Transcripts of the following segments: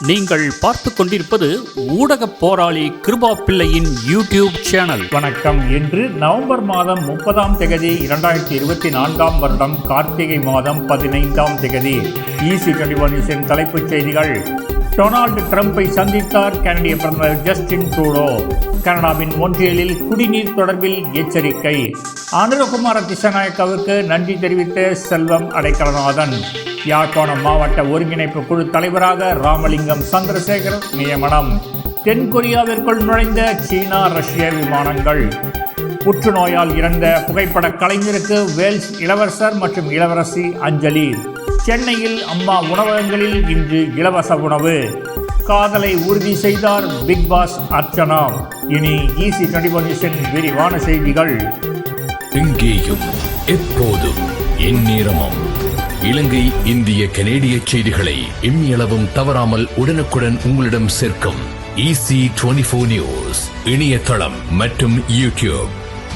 நீங்கள் பார்த்து கொண்டிருப்பது ஊடக போராளி கிருபா பிள்ளையின் யூடியூப் சேனல். வணக்கம். இன்று நவம்பர் மாதம் முப்பதாம் திகதி இரண்டாயிரத்தி இருபத்தி நான்காம் வருடம் கார்த்திகை மாதம் பதினைந்தாம் திகதி ஈசி டுவெண்டி தலைப்புச் செய்திகள். டொனால்டு ட்ரம்பை சந்தித்தார் கனடிய பிரதமர் ஜஸ்டின் ட்ரூடோ. கனடாவின் ஒன்றியலில் குடிநீர் தொடர்பில் எச்சரிக்கை. அனுரகுமார திசநாயக்காவுக்கு நன்றி தெரிவித்த செல்வம் அடைக்கலநாதன். யாழ்ப்பாணம் மாவட்ட ஒருங்கிணைப்பு குழு தலைவராக ராமலிங்கம் சந்திரசேகர் நியமனம். தென்கொரியாவிற்குள் நுழைந்த சீனா ரஷ்ய விமானங்கள். புற்றுநோயால் இறந்த புகைப்பட கலைஞருக்கு வேல்ஸ் இளவரசர் மற்றும் இளவரசி அஞ்சலி. சென்னையில் அம்மா உணவகங்களில் இன்று இலவச உணவு. காதலை உறுதி செய்தார் பிக் பாஸ் அர்ச்சனா. இனி ஈசி டுவெண்டி விரிவான செய்திகள். எங்கேயும் எப்போதும் எந்நேரமும். இலங்கை இந்திய கனேடிய செய்திகளை இம்மியளவும் தவறாமல் உடனுக்குடன் உங்களிடம் சேர்க்கும் இசி ஈசி டுவெண்டி நியூஸ் இணையதளம் மற்றும் YouTube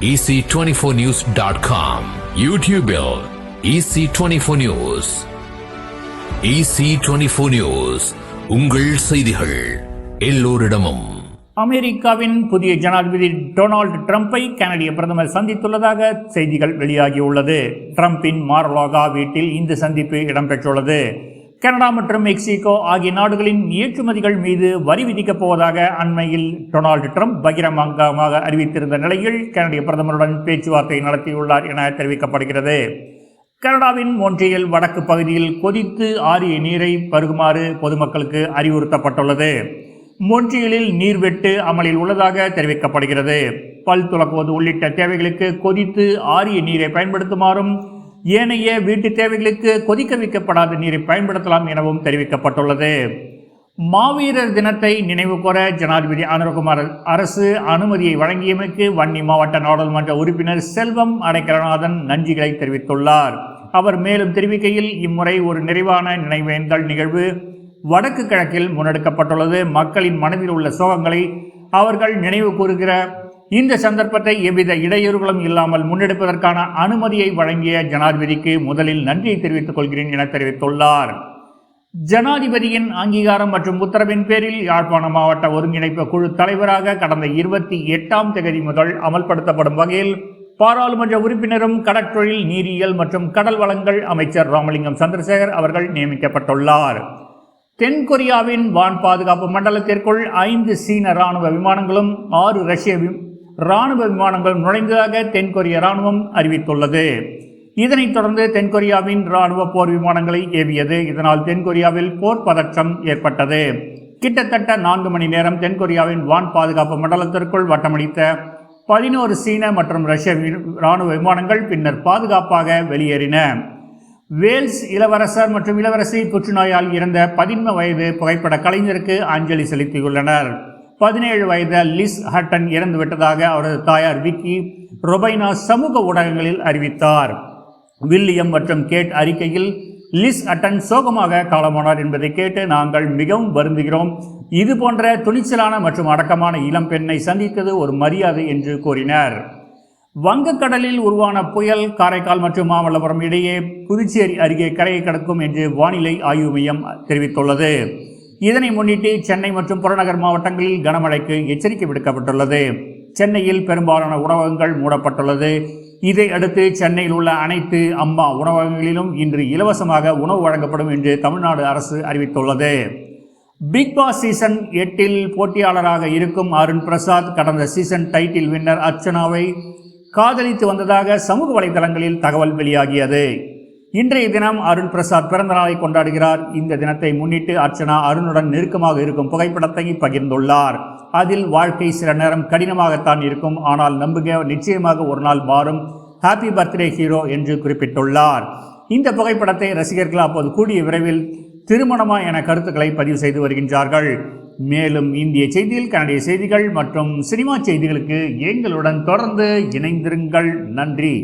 EC twenty four news dot com யூடியூபில் EC twenty four news EC twenty four news உங்கள் செய்திகள் எல்லோரிடமும். அமெரிக்காவின் புதிய ஜனாதிபதி டொனால்டு ட்ரம்ப்பை கனடிய பிரதமர் சந்தித்துள்ளதாக செய்திகள் வெளியாகியுள்ளது. ட்ரம்பின் மார்லாகா வீட்டில் இந்த சந்திப்பு இடம்பெற்றுள்ளது. கனடா மற்றும் மெக்சிகோ ஆகிய நாடுகளின் ஏற்றுமதிகள் மீது வரி விதிக்கப் போவதாக அண்மையில் டொனால்டு ட்ரம்ப் பகிரங்கமாக அறிவித்திருந்த நிலையில் கனடிய பிரதமருடன் பேச்சுவார்த்தை நடத்தியுள்ளார் என தெரிவிக்கப்படுகிறது. கனடாவின் ஒன்றியல் வடக்கு பகுதியில் கொதித்து ஆறிய நீரை பருகுமாறு பொதுமக்களுக்கு அறிவுறுத்தப்பட்டுள்ளது. மொன்றியலில் நீர்வெட்டு அமலில் உள்ளதாக தெரிவிக்கப்படுகிறது. பல் துளக்குவது உள்ளிட்ட தேவைகளுக்கு கொதித்து ஆறிய நீரை பயன்படுத்துமாறும் ஏனைய வீட்டு தேவைகளுக்கு கொதிக்க வைக்கப்படாத நீரை பயன்படுத்தலாம் எனவும் தெரிவிக்கப்பட்டுள்ளது. மாவீரர் தினத்தை நினைவுகூர ஜனாதிபதி அனுரகுமார் அரசு அனுமதியை வழங்கியமைக்கு வன்னி மாவட்ட நாடாளுமன்ற உறுப்பினர் செல்வம் அடைக்கரநாதன் நன்றிகளை தெரிவித்துள்ளார். அவர் மேலும் தெரிவிக்கையில் இம்முறை ஒரு நிறைவான நினைவேந்தல் நிகழ்வு வடக்கு கிழக்கில் முன்னெடுக்கப்பட்டுள்ளது. மக்களின் மனதில் உள்ள சோகங்களை அவர்கள் நினைவு கூறுகிற இந்த சந்தர்ப்பத்தை எவ்வித இடையூறுகளும் இல்லாமல் முன்னெடுப்பதற்கான அனுமதியை வழங்கிய ஜனாதிபதிக்கு முதலில் நன்றியை தெரிவித்துக் கொள்கிறேன் என தெரிவித்துள்ளார். ஜனாதிபதியின் அங்கீகாரம் மற்றும் உத்தரவின் பேரில் யாழ்ப்பாணம் மாவட்ட ஒருங்கிணைப்பு குழு தலைவராக கடந்த இருபத்தி எட்டாம் தேதி முதல் அமல்படுத்தப்படும் வகையில் பாராளுமன்ற உறுப்பினரும் கடற்றொழில் நீரியல் மற்றும் கடல் வளங்கள் அமைச்சர் ராமலிங்கம் சந்திரசேகர் அவர்கள் நியமிக்கப்பட்டுள்ளார். தென்கொரியாவின் வான் பாதுகாப்பு மண்டலத்திற்குள் ஐந்து சீன ராணுவ விமானங்களும் ஆறு ரஷ்ய இராணுவ ராணுவ விமானங்களும் நுழைந்ததாக தென்கொரிய ராணுவம் அறிவித்துள்ளது. இதனைத் தொடர்ந்து தென்கொரியாவின் ராணுவ போர் விமானங்களை ஏவியது. இதனால் தென்கொரியாவில் போர் பதற்றம் ஏற்பட்டது. கிட்டத்தட்ட நான்கு மணி நேரம் தென்கொரியாவின் வான் பாதுகாப்பு மண்டலத்திற்குள் வட்டமடித்த பதினோரு சீன மற்றும் ரஷ்ய வி- ராணுவ விமானங்கள் பின்னர் பாதுகாப்பாக வெளியேறின. வேல்ஸ் இளவரசர் மற்றும் இளவரசி புற்றுநோயால் இறந்த பதின்ம வயது புகைப்பட கலைஞருக்கு அஞ்சலி செலுத்தியுள்ளனர். பதினேழு வயது லிஸ் ஹட்டன் இறந்து விட்டதாக அவரது தாயார் விக்கி ரொபைனா சமூக ஊடகங்களில் அறிவித்தார். வில்லியம் மற்றும் கேட் அறிக்கையில் லிஸ் அட்டன் சோகமாக காலமானார் என்பதை கேட்டு நாங்கள் மிகவும் வருந்துகிறோம். இது போன்ற துணிச்சலான மற்றும் அடக்கமான இளம் பெண்ணை சந்தித்தது ஒரு மரியாதை என்று கூறினர். வங்கக்கடலில் உருவான புயல் காரைக்கால் மற்றும் மாமல்லபுரம் இடையே புதுச்சேரி அருகே கரையை கடக்கும் என்று வானிலை ஆய்வு மையம் தெரிவித்துள்ளது. இதனை முன்னிட்டு சென்னை மற்றும் புறநகர் மாவட்டங்களில் கனமழைக்கு எச்சரிக்கை விடுக்கப்பட்டுள்ளது. சென்னையில் பெரும்பாலான உணவகங்கள் மூடப்பட்டுள்ளது. இதை அடுத்து சென்னையில் உள்ள அனைத்து அம்மா உணவகங்களிலும் இன்று இலவசமாக உணவு வழங்கப்படும் என்று தமிழ்நாடு அரசு அறிவித்துள்ளது. பிக் பாஸ் சீசன் எட்டில் போட்டியாளராக இருக்கும் அருண் பிரசாத் கடந்த சீசன் டைட்டில் வின்னர் அர்ச்சனாவை காதலித்து வந்ததாக சமூக வலைதளங்களில் தகவல் வெளியாகியது. இன்றைய தினம் அருண் பிரசாத் பிறந்த நாளை கொண்டாடுகிறார். இந்த தினத்தை முன்னிட்டு அர்ச்சனா அருணுடன் நெருக்கமாக இருக்கும் புகைப்படத்தை பகிர்ந்துள்ளார். அதில் வாழ்க்கை சில நேரம் கடினமாகத்தான் இருக்கும். ஆனால் நம்புக நிச்சயமாக ஒரு நாள் மாறும். ஹாப்பி பர்த்டே ஹீரோ என்று குறிப்பிட்டுள்ளார். இந்த புகைப்படத்தை ரசிகர்கள் அப்போது கூடிய விரைவில் திருமணமா என கருத்துக்களை பதிவு செய்து வருகின்றார்கள். மேலும் இந்திய செய்தியில் கனடிய செய்திகள் மற்றும் சினிமா செய்திகளுக்கு எங்களுடன் தொடர்ந்து இணைந்திருங்கள். நன்றி.